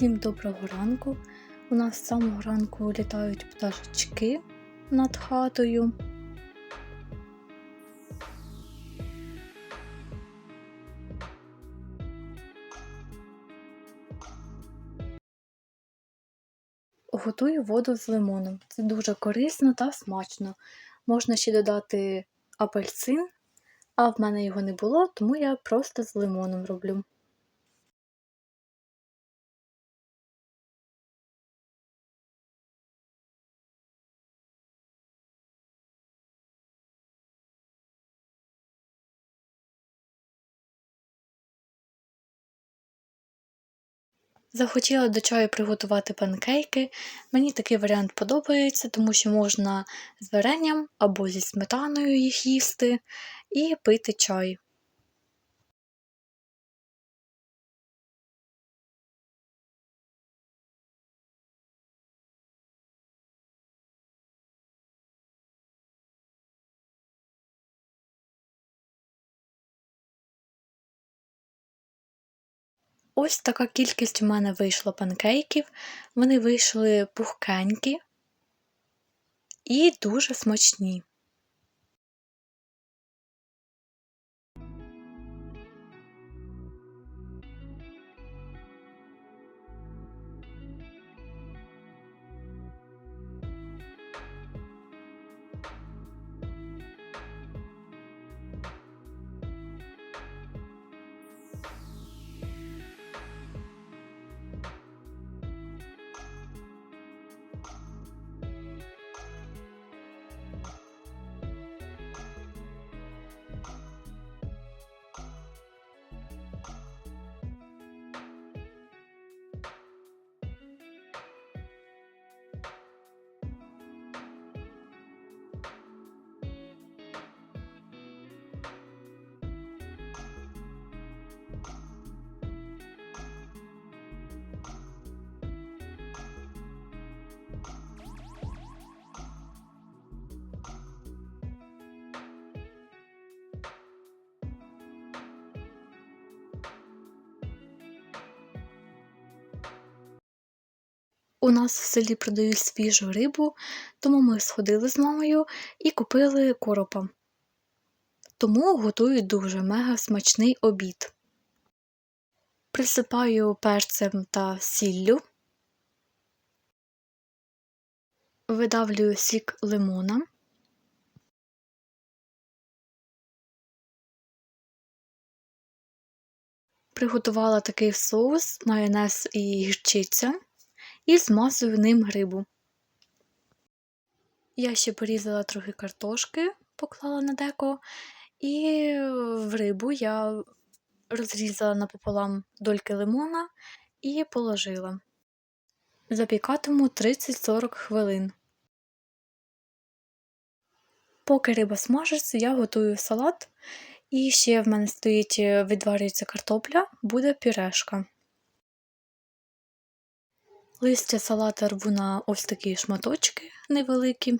Всім доброго ранку. У нас з самого ранку літають пташечки над хатою. Готую воду з лимоном. Це дуже корисно та смачно. Можна ще додати апельсин, а в мене його не було, тому я просто з лимоном роблю. Захотіла до чаю приготувати панкейки. Мені такий варіант подобається, тому що можна з варенням або зі сметаною їх їсти і пити чай. Ось така кількість у мене вийшло панкейків. Вони вийшли пухкенькі і дуже смачні. У нас в селі продають свіжу рибу, тому ми сходили з мамою і купили коропа. Тому готую дуже мега смачний обід. Присипаю перцем та сіллю, видавлюю сік лимона. Приготувала такий соус, майонез і гірчиця і змазую ним рибу. Я ще порізала трохи картошки, поклала на деко, і в рибу я розрізала напополам дольки лимона і положила. Запікатиму 30-40 хвилин. Поки риба смажиться, я готую салат, і ще в мене стоїть, відварюється картопля, буде пюрешка. Листя салата рву на ось такі шматочки невеликі.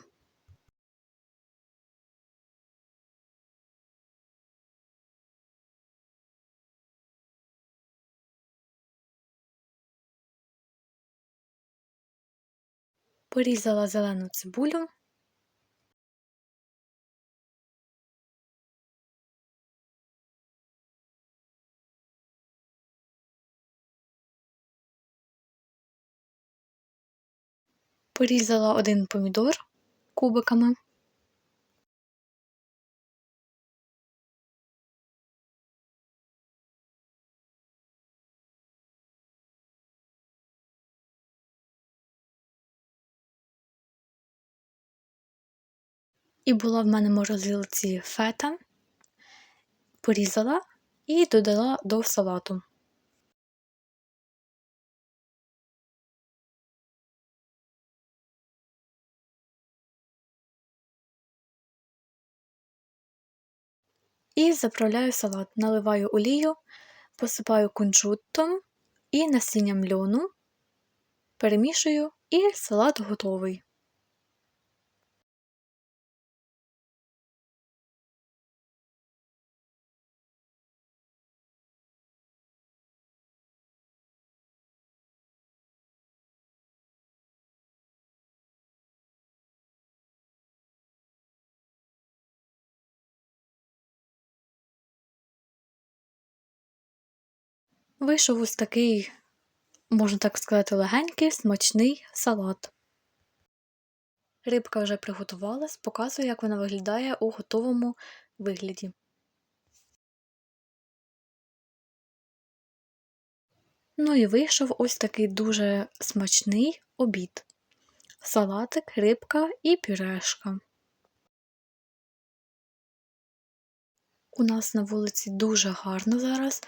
Порізала зелену цибулю. Порізала один помідор кубиками. І була в мене морозилці фета, порізала і додала до салату. І заправляю салат, наливаю олію, посипаю кунжутом і насінням льону, перемішую, і салат готовий. Вийшов ось такий, можна так сказати, легенький, смачний салат. Рибка вже приготувалась, показую, як вона виглядає у готовому вигляді. Ну і вийшов ось такий дуже смачний обід. Салатик, рибка і пюрешка. У нас на вулиці дуже гарно зараз.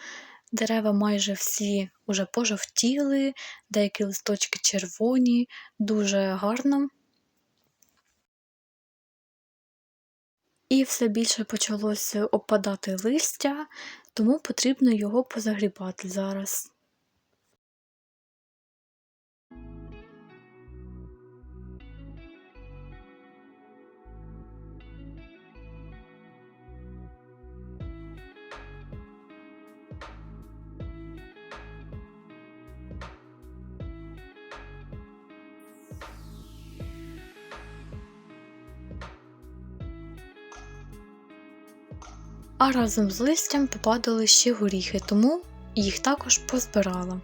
Дерева майже всі уже пожовтіли, деякі листочки червоні, дуже гарно. І все більше почалося опадати листя, тому потрібно його позагрібати зараз. А разом з листям попадали ще горіхи, тому їх також позбирала.